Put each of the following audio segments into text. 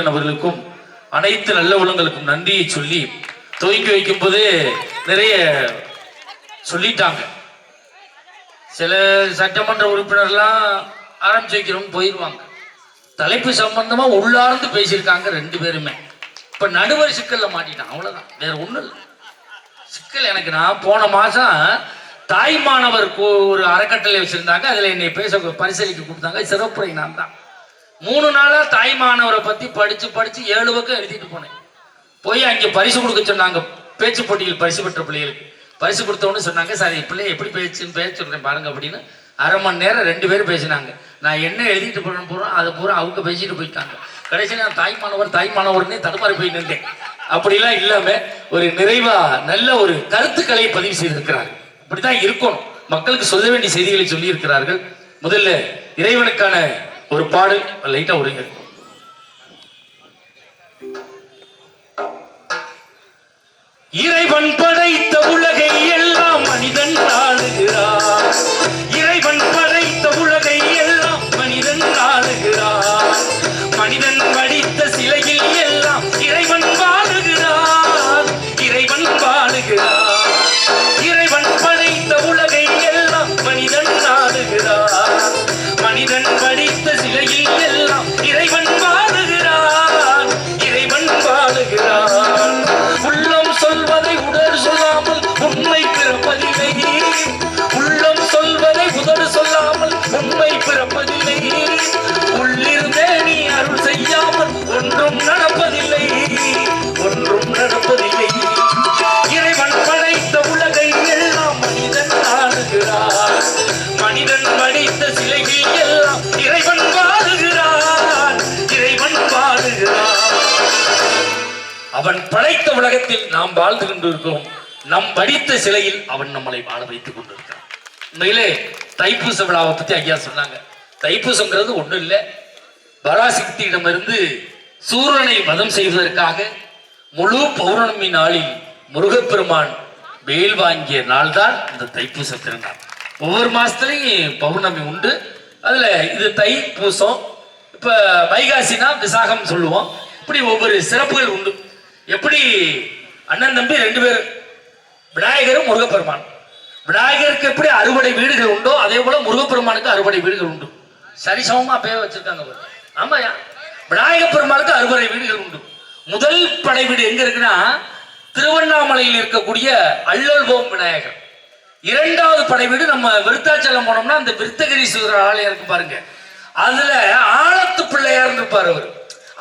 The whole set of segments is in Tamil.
அவர்களுக்கும் அனைத்து நல்ல உள்ளங்களுக்கும் நன்றியை சொல்லி துவங்கி வைக்கும் போது நிறைய சொல்லிட்டாங்க. சில சட்டமன்ற உறுப்பினர்லாம் ஆரம்பிச்சு வைக்கிறவங்க போயிடுவாங்க தலைப்பு சம்பந்தமா உள்ளார்ந்து பேசியிருக்காங்க ரெண்டு பேருமே. இப்ப நடுவர் சிக்கல்ல மாட்டிட்டான் அவ்வளவுதான். வேற ஒண்ணும் இல்லை. சிக்கல் எனக்கு நான் போன மாசம் தாய்மானவர் ஒரு அறக்கட்டளை வச்சிருந்தாங்க. அதுல என்னை பேச பரிசீலிக்க கொடுத்தாங்க. சிறப்புரை நான் தான் மூணு நாளா தாய்மானவரை பத்தி படிச்சு படிச்சு ஏழு பக்கம் எழுதிட்டு போனேன். போய் அங்கே பரிசு கொடுக்க சொன்னாங்க. பேச்சு போட்டியில் பரிசு பெற்ற பிள்ளைகளுக்கு. பரிசு கொடுத்தவொன்னு சொன்னாங்க சார் பிள்ளை எப்படி பேச்சுன்னு பேச சொல்றேன் பாருங்க அப்படின்னு. அரை மணி நேரம் ரெண்டு பேரும் பேசினாங்க. நான் என்ன எழுதிட்டு போன போறோம் அதை பூரா அவங்க பேசிட்டு போயிட்டாங்க. கடைசியில் நான் தாய்மானவர் தாய்மானவர்னே தடுமாறி போய் நின்றேன். அப்படிலாம் இல்லாம ஒரு நிறைவா நல்ல ஒரு கருத்துக்களை பதிவு செய்திருக்கிறார். இப்படிதான் இருக்கணும். மக்களுக்கு சொல்ல வேண்டிய செய்திகளை சொல்லி இருக்கிறார்கள் முதல்ல இறைவனுக்கான ஒரு பாடல் லைட்டா ஒருங்க இறைவன் படைத்த உலகை அவன் படைத்த உலகத்தில் நாம் வாழ்ந்து கொண்டிருக்கிறோம். நம் படித்த சிலையில் அவன் நம்மளை வாழ வைத்துக் கொண்டிருக்கிறான். உண்மையிலே தைப்பூச விழாவை பத்தி ஐயா சொன்னாங்க. தைப்பூசங்கிறது ஒண்ணும் இல்லை. பராசக்தியிடமிருந்து சூரனை வதம் செய்வதற்காக முழு பௌர்ணமி நாளில் முருகப்பெருமான் வெயில் வாங்கிய நாள் தான் இந்த தைப்பூச திருநாள். ஒவ்வொரு மாதத்துலையும் பௌர்ணமி உண்டு. அதுல இது தைப்பூசம். இப்ப வைகாசினா விசாகம் சொல்லுவோம். இப்படி ஒவ்வொரு சிறப்புகள் உண்டு. எப்படி அண்ணன் தம்பி ரெண்டு பேரும் விநாயகரும் முருகப்பெருமான் விநாயகருக்கு எப்படி அறுபடை வீடுகள் உண்டோ அதே போல முருகப்பெருமானுக்கு அறுபடை வீடுகள் உண்டு. சரிசமமா பேர் வச்சிருக்காங்க ஆமாயா விநாயக பெருமானுக்கு அறுபடை வீடுகள் உண்டு. முதல் படை வீடு எங்க இருக்குன்னா திருவண்ணாமலையில் இருக்கக்கூடிய அள்ளல்வோம் விநாயகர். இரண்டாவது படை வீடு நம்ம விருத்தாச்சலம் போனோம்னா அந்த விருத்தகிரீஸ்வரர் ஆலயம் இருக்கு பாருங்க. அதுல ஆழத்து பிள்ளையார் இருப்பார் அவர்.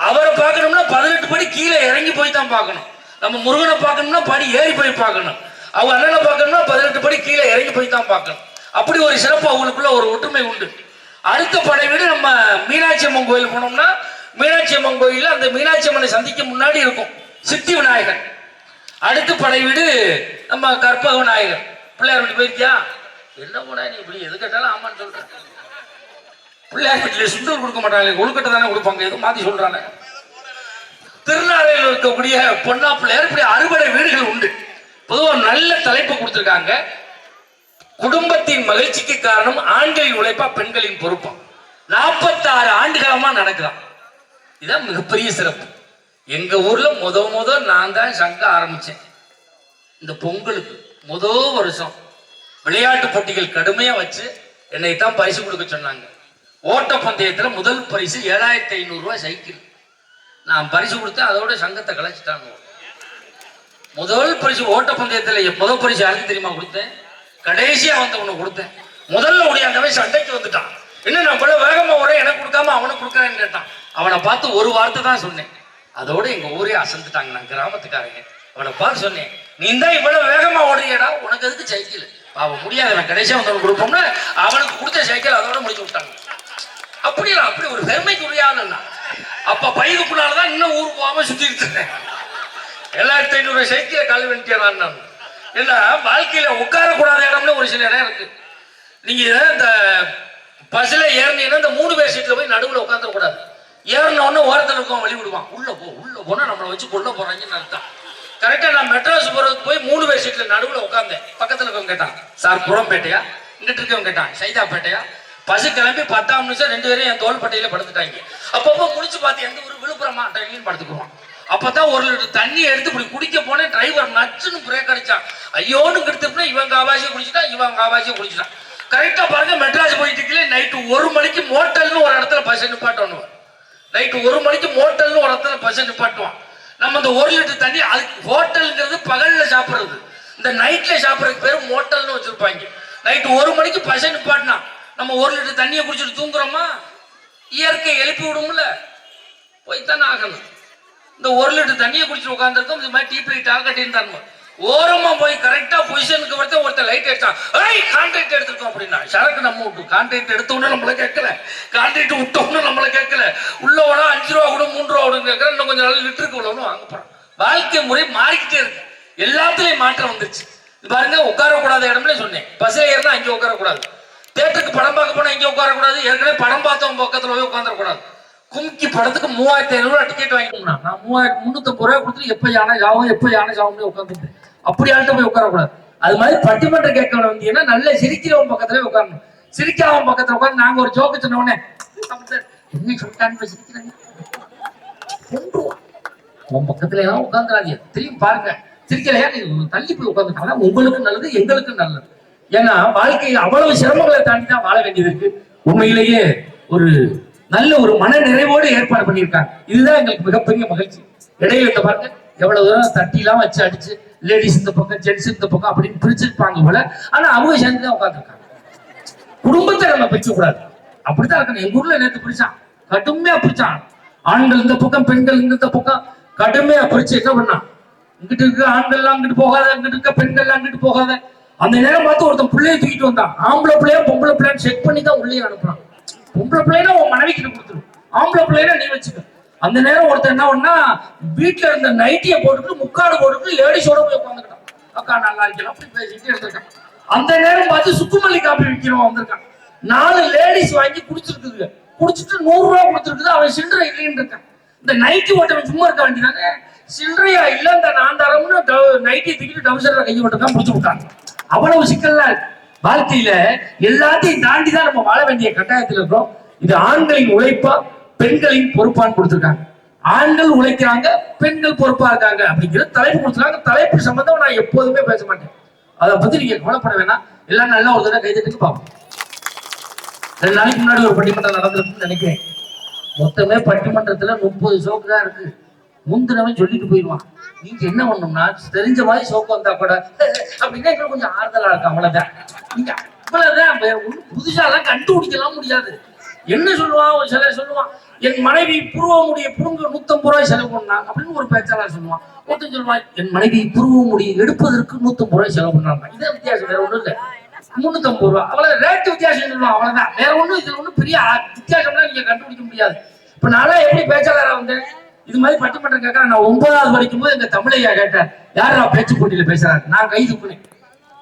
அவரை பார்க்கணும்னா பதினெட்டு படி கீழே இறங்கி போய் தான் பார்க்கணும். நம்ம முருகனை பார்க்கணும்னா படி ஏறி போய் பார்க்கணும். அவங்க அண்ணனை பார்க்கணும்னா பதினெட்டு படி கீழே இறங்கி போய் தான் பார்க்கணும். அப்படி ஒரு சிறப்பு அவங்களுக்குள்ள ஒரு ஒற்றுமை உண்டு. அடுத்த படை வீடு நம்ம மீனாட்சி அம்மன் கோயில் போனோம்னா மீனாட்சி அம்மன் கோயிலில் அந்த மீனாட்சி அம்மனை சந்திக்க முன்னாடி இருக்கும். சித்தி விநாயகர் அடுத்த படை வீடு நம்ம கற்பக விநாயகர். பிள்ளையார் வீட்டு போயிருக்கியா? என்ன போனா நீ இப்படி எது கேட்டாலும் ஆமான்னு சொல்றேன் பிள்ளையார் வீட்டுல சுண்டூர் கொடுக்க மாட்டாங்க கொழுக்கட்டை தானே கொடுப்பாங்க எதுவும் மாத்தி சொல்றாங்க. திருநாளையில் இருக்கக்கூடிய பொன்னா பிள்ளையார் இப்படி அறுபடை வீடுகள் உண்டு. பொதுவாக நல்ல தலைப்பு கொடுத்துருக்காங்க. குடும்பத்தின் மகிழ்ச்சிக்கு காரணம் ஆண்களின் உழைப்பா பெண்களின் பொறுப்பா. நாற்பத்தாறு ஆண்டுகாலமா நடக்குதான். இதுதான் மிகப்பெரிய சிறப்பு. எங்க ஊர்ல முத முத நான் தான் சங்க ஆரம்பிச்சேன். இந்த பொங்கலுக்கு முத வருஷம். விளையாட்டு போட்டிகள் கடுமையா வச்சு என்னை தான் பரிசு கொடுக்க சொன்னாங்க. ஓட்ட முதல் பரிசு ஏழாயிரத்தி ஐநூறு ரூபாய் சைக்கிள். நான் பரிசு கொடுத்தேன் அதோட சங்கத்தை கலைச்சிட்டாங்க. முதல் பரிசு ஓட்ட பந்தயத்துல முதல் பரிசு யாருக்கு தெரியுமா கொடுத்தேன்? கடைசியா வந்தவனை கொடுத்தேன். முதல்ல ஓடியாந்தவன் சண்டைக்கு வந்துட்டான். இன்னும் நான் இவ்வளவு வேகமா ஓட எனக்கு கொடுக்காம அவனுக்கு கொடுக்குறேன்னு கேட்டான். அவனை பார்த்து ஒரு வார்த்தை தான் சொன்னேன். அதோட எங்க ஊரே அசந்துட்டாங்க நான் கிராமத்துக்காரங்க. அவனை பார்த்து சொன்னேன் நீ தான் இவ்வளவு வேகமா ஓடுறியடா உனக்கு எதுக்கு சைக்கிள்? அவன் முடியாதவன் கடைசியா வந்தவனுக்கு கொடுப்போம்னா அவனுக்கு கொடுத்த சைக்கிள் அதோட முடிச்சு விட்டாங்க. அப்படியா? அப்படி ஒரு பெருமைக்கு உரியாதுன்னா அப்ப பையனுக்குள்ளாலதான் இன்னும் ஊருக்கு போகாம சுத்திட்டு இருக்கேன். எல்லாயிரத்தி ஐநூறு சைக்கிள கால் நான் ஏன்னா வாழ்க்கையில உட்காரக்கூடாத இடம்னு ஒரு சில இடம் இருக்கு. நீங்க இந்த பஸ்ல ஏறினீங்கன்னா இந்த மூணு பேர் சீட்ல போய் நடுவில் உட்காந்துடக்கூடாது ஏறின உடனே ஓரத்தில் இருக்கவன் வழி விடுவான். உள்ள போ உள்ள போனா நம்மளை வச்சு கொள்ள போறாங்கன்னு அர்த்தம். கரெக்டா நான் மெட்ராஸ் போறதுக்கு போய் மூணு பேர் சீட்ல நடுவில் உட்காந்தேன் பக்கத்துல இருக்கவங்க கேட்டான் சார் புறம்பேட்டையா? இங்கிட்டு இருக்கவங்க கேட்டான் சைதாப்பேட்டையா? பசு கிளம்பி பத்தாம் நிமிஷம் ரெண்டு பேரும் என் தோல் பட்டையில படுத்துட்டாங்க. அப்பப்போ முடிச்சு பார்த்து எந்த ஒரு விழுப்புரமா? ட்ரெயினில் படுத்துக்குவான் அப்பதான் ஒரு லிட்டர் தண்ணி எடுத்து இப்படி குடிக்க போனேன். டிரைவர் நச்சுன்னு பிரேக் அடிச்சான். ஐயோன்னு கெடுத்துப்பா இவன் காவாசியை குடிச்சிட்டான் இவன் காவாசியை குடிச்சிட்டான். கரெக்டா பாருங்க மெட்ராஸ் போயிட்டு இருக்கல நைட்டு ஒரு மணிக்கு மோட்டல்னு ஒரு இடத்துல பஸ் நிப்பாட்டணும் நைட்டு ஒரு மணிக்கு மோட்டல்னு ஒரு இடத்துல பஸ் நிப்பாட்டுவான். நம்ம இந்த ஒரு லிட்டர் தண்ணி அதுக்கு ஹோட்டலுங்கிறது பகல்ல சாப்பிடுறது. இந்த நைட்ல சாப்பிடுறதுக்கு பேர் மோட்டல்னு வச்சிருப்பாங்க. நைட்டு ஒரு மணிக்கு பஸ் நிப்பாட்டினா நம்ம ஒரு லிட்டர் தண்ணியை குடிச்சிட்டு தூங்குறோமா? இயற்கை எழுப்பி விடும்ல. போய்த்தானே ஆகணும். இந்த ஒரு லிட்டர் தண்ணியை குடிச்சிட்டு உட்காந்துருக்கோம் இந்த மாதிரி டீப் லைட் ஆக கட்டியிருந்தாங்க. ஓரமா போய் கரெக்டா பொசிஷனுக்கு வரத்த ஒருத்தர் லைட் அடிச்சான். ஏய் கான்ட்ராக்ட் எடுத்திருக்கோம் அப்படின்னா சரக்கு நம்ம விட்டு கான்ட்ராக்ட் எடுத்தோன்னு நம்மள கேட்கல. கான்ட்ராக்ட் விட்டோம்னு நம்மள கேட்கல. உள்ள உடனே அஞ்சு ரூபா கூட மூணு ரூபா கூட கேட்கல இன்னும் கொஞ்சம் நாள் லிட்டருக்கு இவ்வளோன்னு வாங்க போறோம் வாழ்க்கை முறை மாறிக்கிட்டே இருக்கு. எல்லாத்துலயும் மாற்றம் வந்துருச்சு. இது பாருங்க உட்காரக்கூடாத இடம்னு சொன்னேன். பஸ்ல ஏறினா அங்கே உட்காரக்கூடாது. தேட்டருக்கு படம் பார்க்க போனா இங்கே உட்காரக்கூடாது. ஏற்கனவே படம் பார்த்தவங்க பக்கத்துல போய் உட்காந்துடக்கூடாது கும்கி படத்துக்கு மூவாயிரத்தி ஐநூறு ரூபா டிக்கெட் வாங்கிட்டோம்னா நான் மூவாயிரத்தி முந்நூத்தம்பது ரூபாய் கொடுத்துட்டு எப்ப யானை ஜாவும் எப்ப யானை சாவும் உட்காந்துட்டு அப்படி ஆள்கிட்ட போய் உட்காரக்கூடாது. அது மாதிரி பட்டிமன்ற கேட்க வந்தீங்கன்னா நல்ல சிரிக்கிறவன் பக்கத்துல உட்காரணும். சிரிக்காதவன் பக்கத்துல உட்காந்து நாங்க ஒரு ஜோக்கு சொன்ன உடனே என்ன சொல்லிட்டான்னு சிரிக்கிறாங்க உன் பக்கத்துல எல்லாம் உட்காந்துறாதீங்க திரும்பி பாருங்க. சிரிக்கலையா? தள்ளி போய் உட்காந்துட்டாங்க உங்களுக்கு நல்லது எங்களுக்கும் நல்லது. ஏன்னா வாழ்க்கையில் அவ்வளவு சிரமங்களை தாண்டி தான் வாழ வேண்டியது இருக்கு உண்மையிலேயே ஒரு நல்ல ஒரு மன நிறைவோடு ஏற்பாடு பண்ணியிருக்காங்க. இதுதான் எங்களுக்கு மிகப்பெரிய மகிழ்ச்சி. இடையில இந்த பாருங்க எவ்வளவு தூரம் தட்டிலாம் வச்சு அடிச்சு லேடிஸ் இந்த பக்கம் ஜென்ஸ் இந்த பக்கம் அப்படின்னு பிரிச்சிருப்பாங்க போல. ஆனா அவங்க சேர்ந்து தான் உட்காந்துருக்காங்க குடும்பத்தை நம்ம பிரிக்க கூடாது அப்படித்தான் இருக்கணும். எங்க ஊர்ல நேற்று பிரிச்சான். கடுமையா பிரிச்சான். ஆண்கள் இந்த பக்கம் பெண்கள் இந்த பக்கம். கடுமையா பிரிச்சு என்ன பண்ணான்? இங்கிட்டு இருக்க ஆண்கள்லாம் அங்கிட்டு போகாத அங்கிட்டு இருக்க பெண்கள்லாம் அங்கிட்டு போகாத. அந்த நேரம் பார்த்து ஒருத்தன் பிள்ளைய தூக்கிட்டு வந்தான். ஆம்பளை பிள்ளையா பொம்பளை பிள்ளைன்னு செக் பண்ணி தான் உள்ளே அனுப்புறான். பொம்பளை பிள்ளைனா உன் மனைவிக்கு கொடுத்துரு ஆம்பளை பிள்ளைனா நீ வச்சுக்க. அந்த நேரம் ஒருத்தன் என்ன பண்ணா வீட்டுல இருந்த நைட்டியை போட்டுட்டு முக்காடு போட்டுட்டு லேடிஸோட போய் உட்காந்துக்கிட்டான் அக்கா நல்லா இருக்கலாம் அப்படி பேசிட்டு இருந்திருக்கான். அந்த நேரம் பார்த்து சுக்குமல்லி காப்பி விற்கிறோம் வந்திருக்கான். நாலு லேடிஸ் வாங்கி குடிச்சிருக்குது குடிச்சிட்டு நூறு ரூபா கொடுத்துருக்குது அவன் சில்லறை இல்லைன்னு இருக்கான். இந்த நைட்டி ஓட்டவன் சும்மா இருக்க வேண்டியதானே? சில்லறையா இல்ல இந்த நான் தரம்னு நைட்டி தூக்கிட்டு டவுசர்ல கையை ஓட்டதான் முடிச்சு விட்டாங்க. அவ்வளவு சிக்கல்லாம் இருக்கு. வாழ்க்கையில எல்லாத்தையும் தாண்டி தான் நம்ம வாழ வேண்டிய கட்டாயத்தில் இருக்கிறோம். இது ஆண்களின் உழைப்பா பெண்களின் பொறுப்பான்னு கொடுத்துருக்காங்க. ஆண்கள் உழைக்கிறாங்க பெண்கள் பொறுப்பா இருக்காங்க அப்படிங்கிற தலைப்பு கொடுத்துருக்காங்க. தலைப்பு சம்பந்தம் நான் எப்போதுமே பேச மாட்டேன். அதை பத்தி நீங்க கவலைப்பட வேணாம். எல்லாம் நல்லா ஒரு தடவை கைதட்டுக்கு பார்ப்போம் ரெண்டு நாளைக்கு முன்னாடி ஒரு பட்டிமன்றம் நடந்திருக்குன்னு நினைக்கிறேன். மொத்தமே பட்டிமன்றத்துல முப்பது சோக்கு தான் இருக்கு. முந்தினவன் சொல்லிட்டு போயிடுவான். நீங்க என்ன பண்ணணும்னா தெரிஞ்ச மாதிரி சோக்கு வந்தா கூட அப்படின்னா எங்களுக்கு கொஞ்சம் ஆறுதலா இருக்கு அவ்வளவுதான். நீங்க அவ்வளவுதான் வேற புதுசாலாம் கண்டுபிடிக்கலாம் முடியாது. என்ன சொல்லுவான் ஒரு சிலர் சொல்லுவான் என் மனைவி புருவமுடிய புருங்க நூத்தம்பது ரூபாய் செலவு பண்ணாங்க அப்படின்னு ஒரு பேச்சாளர் சொல்லுவான். ஒருத்தன் சொல்லுவான் என் மனைவி புருவமுடி எடுப்பதற்கு நூத்தம்பது ரூபாய் செலவு பண்ணாங்க. இதே வித்தியாசம் வேற ஒண்ணும் இல்லை. முன்னூத்தம்பது ரூபா அவ்வளவு ரேட் வித்தியாசம் சொல்லுவான் அவ்வளவுதான். வேற ஒண்ணும் இதுல ஒண்ணும் பெரிய வித்தியாசம்லாம் நீங்க கண்டுபிடிக்க முடியாது. இப்ப நான்லாம் எப்படி பேச்சாளரா வந்தேன்? இது மாதிரி பட்டிமன்றம் கேட்கறேன் நான் ஒன்பதாவது படிக்கும் போது எங்க தமிழையா கேட்டேன் யார் நான் பேச்சு போட்டியில பேசுறாரு நான் கைது பண்ணேன்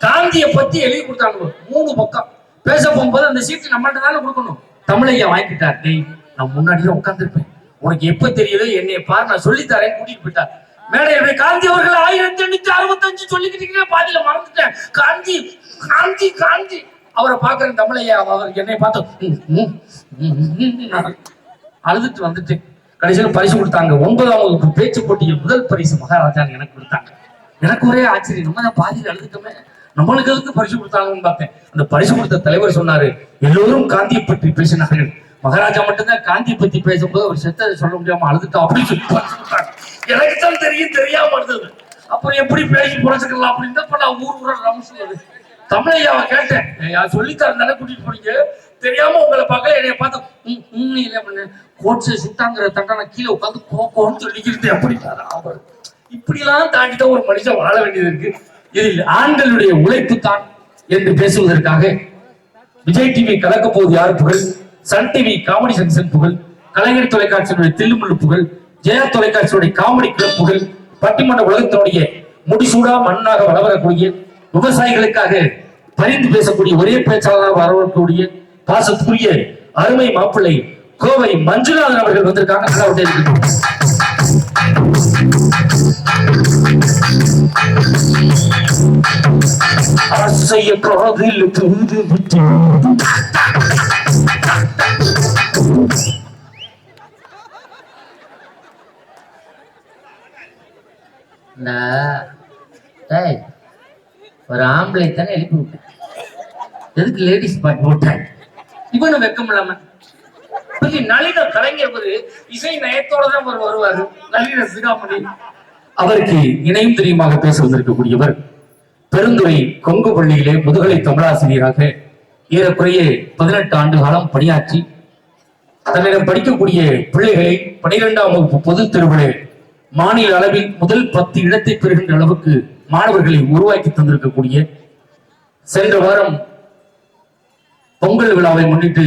காந்தியை பத்தி எழுதி கொடுத்தாங்க மூணு பக்கம் பேச போகும்போது அந்த சீட்டு நம்மள்ட்ட தானே கொடுக்கணும் தமிழையா வாங்கிட்டார் டெய் நான் முன்னாடியே உட்காந்துருப்பேன் உனக்கு எப்ப தெரியல என்னைய பாரு நான் சொல்லித்தரேன் கூட்டிட்டு போயிட்டார் மேடையில் போய் காந்தி அவர்கள் ஆயிரத்தி எண்ணூத்தி அறுபத்தஞ்சு சொல்லிக்கிட்டு பாதியில மறந்துட்டேன் காந்தி காந்தி காந்தி அவரை பாக்குறேன் தமிழையா அவர் என்னை பார்த்து அழுதுட்டு வந்துட்டேன் கடைசியில் பரிசு கொடுத்தாங்க. ஒன்பதாம் வகுப்பு பேச்சு போட்டியில் முதல் பரிசு மகாராஜான்னு எனக்கு கொடுத்தாங்க. எனக்கு ஒரே ஆச்சரியம். நம்ம தான் பாதியில் அழுதுட்டோமே. நம்மளுக்கு எதுக்கு பரிசு கொடுத்தாங்கன்னு பார்த்தேன். அந்த பரிசு கொடுத்த தலைவர் சொன்னாரு எல்லோரும் காந்தியை பற்றி பேசினார்கள். மகாராஜா மட்டும்தான் காந்தியை பத்தி பேசும்போது அவர் செத்த சொல்ல முடியாம அழுதுட்டோம் அப்படின்னு சொல்லி பரிசு எனக்கு தான் தெரியும் தெரியாம இருந்தது அப்புறம் எப்படி பேசி புழைச்சிக்கலாம் அப்படின்னு இப்ப நான் ஊர் ஊர ரம்சுவது தமிழையாவை கேட்டேன். ஐயா சொல்லித்தரந்தானே கூட்டிட்டு போனீங்க? தெரியாம உங்களை பார்க்கல என்னைய பார்த்தா உம் உம் என்ன பண்ண? கோட்ஸை சுட்டாங்கிற தண்டனை கீழே உட்காந்து கோக்கோன்னு சொல்லிக்கிட்டு அப்படின்னாரு அவர். இப்படிலாம் தாண்டி தான் ஒரு மனுஷன் வாழ வேண்டியது இருக்கு. இதில் ஆண்களுடைய உழைப்பு தான் என்று பேசுவதற்காக விஜய் டிவி கலக்க போவது யார் புகழ்? சன் டிவி காமெடி சென்சன் புகழ் கலைஞர் தொலைக்காட்சியினுடைய தில்லுமுள்ளு புகழ் ஜெயா தொலைக்காட்சியுடைய காமெடி கிளப் புகழ் பட்டிமன்ற உலகத்தினுடைய முடிசூடா மண்ணாக வளரக்கூடிய விவசாயிகளுக்காக பரிந்து பேசக்கூடிய ஒரே பேச்சாளராக வரக்கூடிய பாசத்துக்குரிய அருமை மாப்பிள்ளை கோவை மஞ்சுநாதன் அவர்கள் வந்திருக்காங்க. ஆசைய காதில் தூது விட்டு இந்த ஒரு ஆம்பளை தானே எழுப்பி விட்டேன். எதுக்கு லேடிஸ் பாட்டு? போட்டேன் இவனும் வெக்கம் இல்லாம நளின கலைஞர் ஒரு இசை நயத்தோட தான் அவர் வருவாரு. நளின சிகாமணி. அவருக்கு இணையும் தெரியுமாக பேச வந்திருக்கக்கூடியவர் பெருந்துறை கொங்கு பள்ளியிலே முதுகலை தமிழாசிரியராக ஏறக்குறைய பதினெட்டு ஆண்டு காலம் பணியாற்றி தன்னிடம் படிக்கக்கூடிய பிள்ளைகளை பனிரெண்டாம் வகுப்பு பொதுத் தேர்விலே மாநில அளவில் முதல் பத்து இடத்தை பெறுகின்ற அளவுக்கு மாணவர்களை உருவாக்கி தந்திருக்கக்கூடிய சென்ற வாரம் பொங்கல் விழாவை முன்னிட்டு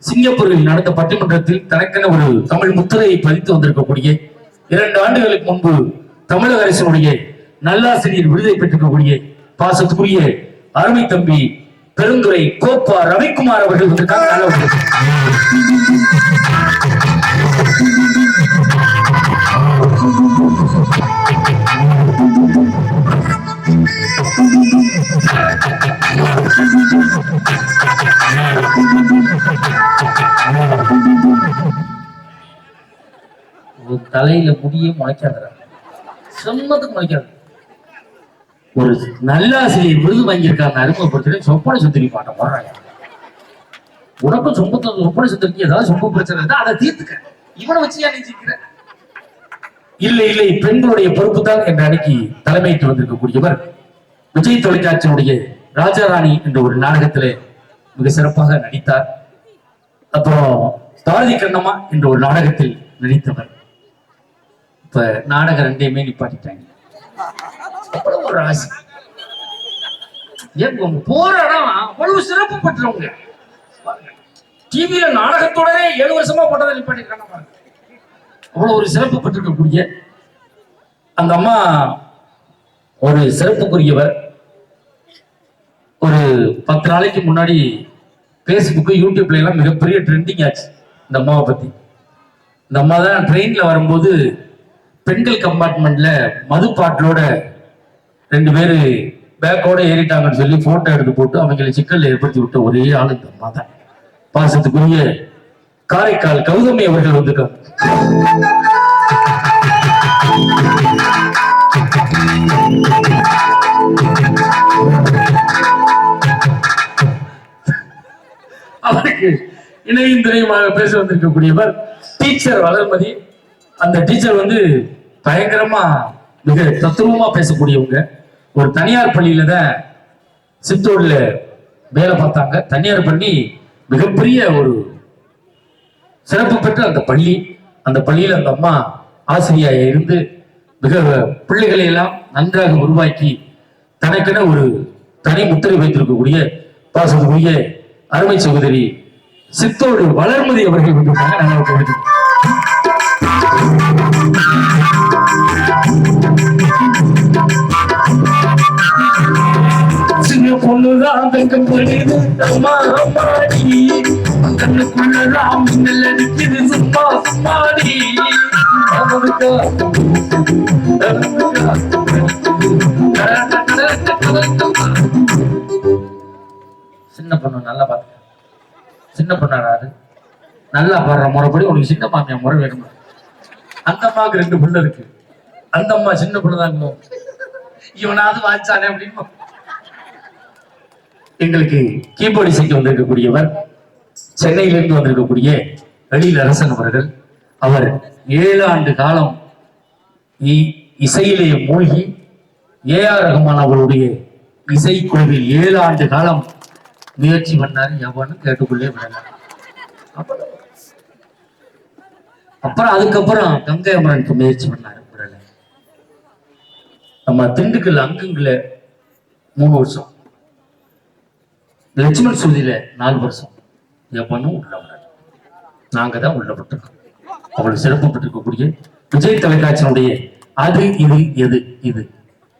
சிங்கப்பூரில் நடந்த பட்டிமன்றத்தில் தனக்கென ஒரு தமிழ் முத்திரையை பதித்து வந்திருக்கக்கூடிய இரண்டு ஆண்டுகளுக்கு முன்பு தமிழக அரசினுடைய நல்லாசிரியர் விருதை பெற்றிருக்கக்கூடிய பாசத்துக்குரிய அருமை தம்பி பெருந்துறை கோப்பா ரவிக்குமார் அவர்கள் வந்திருக்காங்க தலையில முடியே முளைக்காதுறாங்க செம்மத்துக்கு முளைக்காது. ஒரு நல்லாசிரியர் விருது வாங்கியிருக்காங்க அறிமுகப்படுத்தி சொப்பனை சுத்திரி பாட்டம் போடுறாங்க. உனக்கும் சொம்பத்தை சொப்பனை சுத்திரிக்கு ஏதாவது சொம்ப பிரச்சனை இருந்தா அதை தீர்த்துக்க. இவனை வச்சு ஏன் நினைச்சிக்கிற இல்லை இல்லை பெண்களுடைய பொறுப்பு தான் என்ற அன்னைக்கு தலைமைக்கு வந்திருக்கக்கூடியவர் விஜய் தொலைக்காட்சியினுடைய ராஜாராணி என்ற ஒரு நாடகத்திலே மிக சிறப்பாக நடித்தார். அப்புறம் தாரதி கண்ணம்மா என்ற ஒரு நாடகத்தில் நடித்தவர். இப்ப நாடகம் ரெண்டையுமே நிப்பாட்டிட்டாங்க. அவ்வளவு ஒரு ஆசை ஏன் போற இடம் அவ்வளவு சிறப்பு பெற்றவங்க. டிவியில நாடகத்தோடனே ஏழு வருஷமா போட்டதை நிப்பாட்டிருக்காங்க பாருங்க. அவ்வளவு ஒரு சிறப்பு பெற்றிருக்கக்கூடிய அந்த அம்மா ஒரு சிறப்புக்குரியவர். ஒரு பத்து நாளைக்கு முன்னாடி ஃபேஸ்புக்கு யூடியூப்ல எல்லாம் மிகப்பெரிய ட்ரெண்டிங் ஆச்சு இந்த அம்மாவை பத்தி. இந்த அம்மா தான் ட்ரெயின்ல வரும்போது பெண்கள் கம்பார்ட்மெண்ட்ல மது பாட்டிலோட ரெண்டு பேரு பேக்கோட ஏறிட்டாங்கன்னு சொல்லி போட்டோ எடுத்து போட்டு அவங்களை சிக்கல் ஏற்படுத்தி விட்ட ஒரே ஆளு இந்த அம்மா தான் பாசத்துக்குரிய காரைக்கால் கௌதமி அவர்கள் வந்திருக்காங்க. அவருக்கு இணையும் துணையுமாக பேச வந்திருக்கக்கூடியவர் டீச்சர் வளர்மதி. அந்த டீச்சர் வந்து பயங்கரமா மிக தத்துவமா பேசக்கூடியவங்க. ஒரு தனியார் பள்ளியில தான் சித்தோடுல வேலை பார்த்தாங்க. தனியார் பள்ளி மிகப்பெரிய ஒரு சிறப்பு பெற்ற அந்த பள்ளி. அந்த பள்ளியில அந்த அம்மா ஆசிரியாக இருந்து மிக பிள்ளைகளை எல்லாம் நன்றாக உருவாக்கி தனக்கென ஒரு தனி முத்திரை வைத்திருக்கக்கூடிய பாசத்துக்குரிய அருமை சகோதரி சித்தோடு வளர்மதி அவர்கள் வந்திருக்காங்க நல்லா பொண்ணுதான் வெக்கம் புரியுது அம்மா அம்மாடி கண்ணுக்குள்ளதான் மின்னல் அடிக்குது சும்மா சும்மாடி சின்ன பொண்ணு நல்லா பாத்து சின்ன பொண்ணாடாது நல்லா பாடுற முறைப்படி உனக்கு சின்ன மாமியா முறை வேணும் அந்த அம்மாவுக்கு ரெண்டு புள்ள இருக்கு. அந்த அம்மா சின்ன பிள்ளைதான் இவனாவது வாய்ச்சானே அப்படின்னு எங்களுக்கு கீபோர்டு இசைக்கு வந்திருக்கக்கூடியவர் சென்னையிலிருந்து வந்திருக்கக்கூடிய எழில் அரசன் அவர்கள் அவர் ஏழு ஆண்டு காலம் இ- இசையிலே மூழ்கி ஏ ஆர் ரஹ்மான் அவருடைய இசைக்குழுவில் ஏழு ஆண்டு காலம் முயற்சி பண்ணாரு. எவனும் கேட்டுக்கொள்ளே விடலாம் அப்புறம் அப்புறம் அதுக்கப்புறம் கங்கை அமரனுக்கு முயற்சி பண்ணாரு விடல நம்ம திண்டுக்கல் அங்குங்கள மூணு வருஷம். லட்சுமண் சுருதியில நாலு வருஷம். எவனும் உள்ள விடல நாங்க தான் உள்ளப்பட்டிருக்கோம் விட்டுருக்கோம் அவ்வளவு சிறப்பு பெற்றிருக்கக்கூடிய விஜய் தொலைக்காட்சியினுடைய அது இது எது இது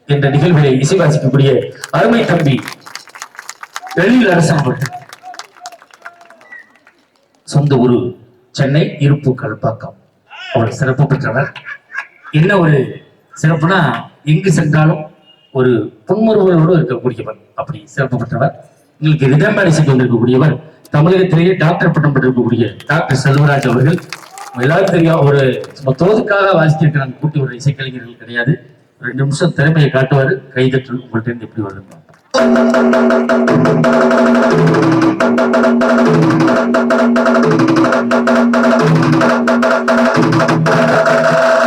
என்ற நிகழ்வுகளை இசைவாசிக்கக்கூடிய அருமை தம்பி எழில் அரசன் சொந்த ஊரு சென்னை இருப்பு கல்பாக்கம் அவர் சிறப்பு பெற்றவர். என்ன ஒரு சிறப்புனா எங்கு சென்றாலும் ஒரு புன்முறுவலோடு இருக்கக்கூடியவர். அப்படி சிறப்பு பெற்றவர். எங்களுக்கு ரிதம்பேடி செய்து வந்திருக்கக்கூடியவர் தமிழகத்திலேயே டாக்டர் பட்டம் பெற்றிருக்கக்கூடிய டாக்டர் செல்வராஜ் அவர்கள். எல்லாரும் தெரியும் ஒரு சும்மா தோதுக்காக வாசித்திருக்கிறாங்க கூட்டி ஒரு இசைக்கலைஞர்கள் கிடையாது. ரெண்டு நிமிஷம் திறமையை காட்டுவார். கைதட்டல் உங்கள்கிட்ட இருந்து எப்படி வருது Thank you.